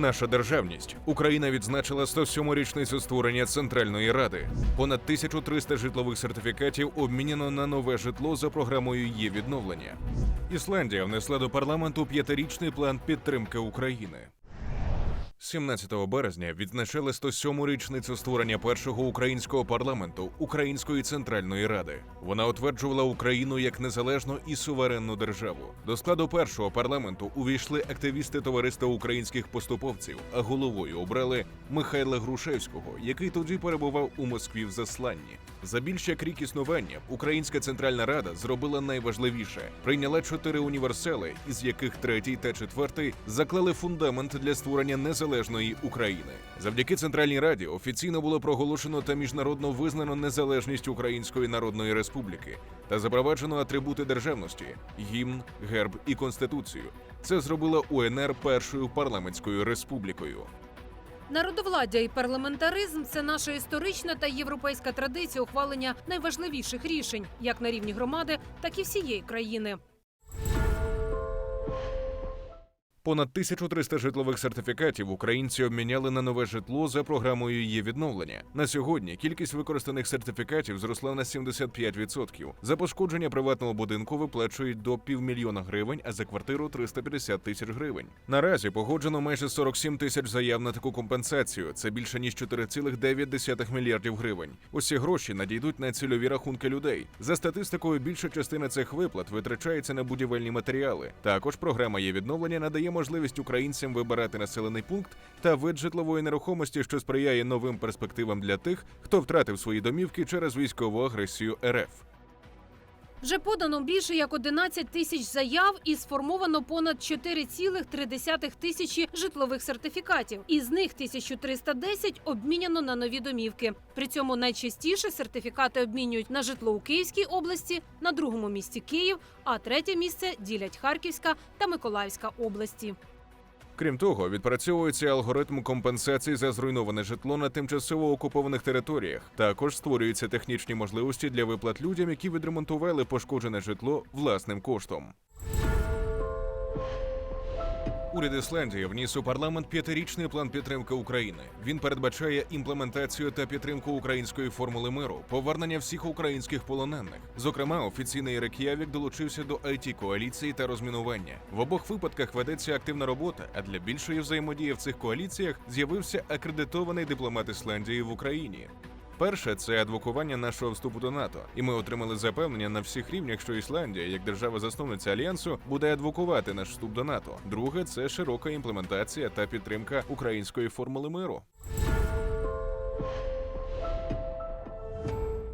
Наша державність. Україна відзначила 107-му річницю створення Центральної Ради. Понад 1300 житлових сертифікатів обмінено на нове житло за програмою її відновлення. Ісландія внесла до парламенту п'ятирічний план підтримки України. 17 березня відзначали 107-му річницю створення першого українського парламенту Української центральної ради. Вона утверджувала Україну як незалежну і суверенну державу. До складу першого парламенту увійшли активісти товариства українських поступовців, а головою обрали Михайла Грушевського, який тоді перебував у Москві в засланні. За більш як рік існування Українська центральна рада зробила найважливіше: прийняла чотири універсали, із яких третій та четвертий заклали фундамент для створення незалежної України. Завдяки центральній раді офіційно було проголошено та міжнародно визнано незалежність Української Народної Республіки та запроваджено атрибути державності гімн, герб і конституцію. Це зробила УНР першою парламентською республікою. Народовладдя і парламентаризм це наша історична та європейська традиція ухвалення найважливіших рішень, як на рівні громади, так і всієї країни. Понад 1300 житлових сертифікатів українці обміняли на нове житло за програмою її відновлення. На сьогодні кількість використаних сертифікатів зросла на 75%. За пошкодження приватного будинку виплачують до півмільйона гривень, а за квартиру 350 тисяч гривень. Наразі погоджено майже 47 тисяч заяв на таку компенсацію. Це більше ніж 4,9 мільярдів гривень. Усі гроші надійдуть на цільові рахунки людей. За статистикою, більша частина цих виплат витрачається на будівельні матеріали. Також програма є відновлення надає можливість українцям вибирати населений пункт та вид житлової нерухомості, що сприяє новим перспективам для тих, хто втратив свої домівки через військову агресію РФ. Вже подано більше як 11 тисяч заяв і сформовано понад 4,3 тисячі житлових сертифікатів. Із них 1310 обміняно на нові домівки. При цьому найчастіше сертифікати обмінюють на житло у Київській області, на другому місці Київ, а третє місце ділять Харківська та Миколаївська області. Крім того, відпрацьовується алгоритм компенсації за зруйноване житло на тимчасово окупованих територіях. Також створюються технічні можливості для виплат людям, які відремонтували пошкоджене житло власним коштом. Уряд Ісландії вніс у парламент п'ятирічний план підтримки України. Він передбачає імплементацію та підтримку української формули миру, повернення всіх українських полонених. Зокрема, офіційний Рек'явік долучився до it коаліції та розмінування. В обох випадках ведеться активна робота. А для більшої взаємодії в цих коаліціях з'явився акредитований дипломат Ісландії в Україні. Перше це адвокування нашого вступу до НАТО, і ми отримали запевнення на всіх рівнях, що Ісландія, як держава-засновниця альянсу, буде адвокувати наш вступ до НАТО. Друге це широка імплементація та підтримка української формули миру.